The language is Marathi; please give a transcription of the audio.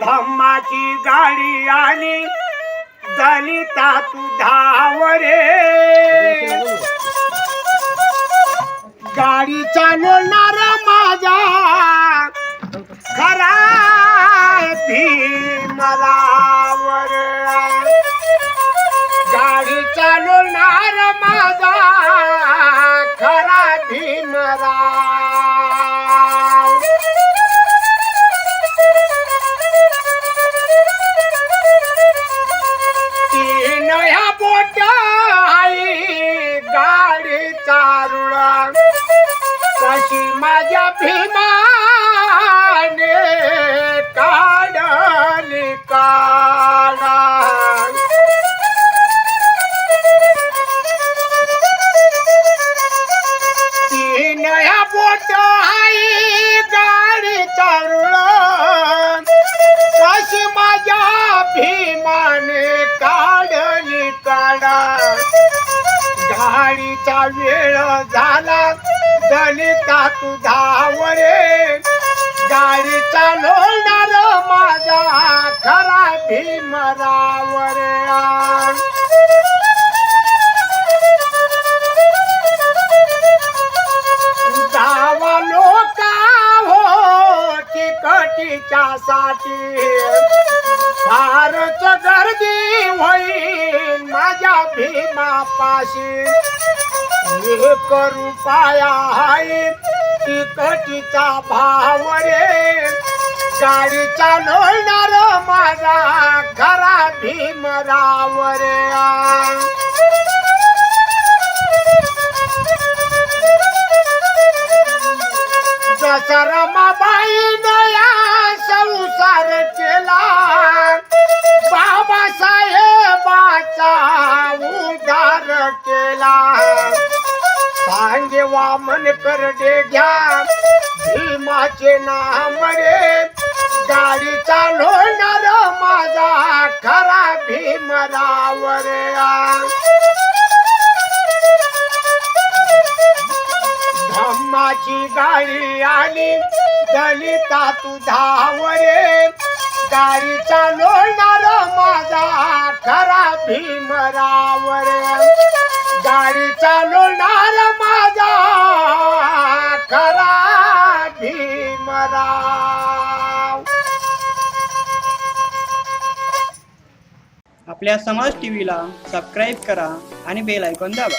धम्माची गाडी आली दलिता तू धावरे गाडी चालवणार माझा खरा भीमरावर मला างกาชิมายาพิน गाडीचा वेळ झाला. दलिता तुझा वरे गाडी चालवणार माझा खरा भीमरावर लोका हो तिकटीच्या साठी. फारच गर्दी होईल माझ्या भीमापाशी. एक रुपया आहे तिकटीचा भाव रे. गाडी चालवणार माझा खरा भीमराव रे. जसा उद्धार केला. सांगे वामन करडे घ्या. भीमाचे नाम रे. गाडी चालवणार माझा. खरा भीमरावर धम्माची गाडी आली. दलिता तू धावरे. गाडी चालवणार माझा. खरा भीमरावर गाडी चालवणार माझा खरा भीमराव आपल्या समाज टीव्हीला सबस्क्राईब करा आणि बेल ऐकून दाबा.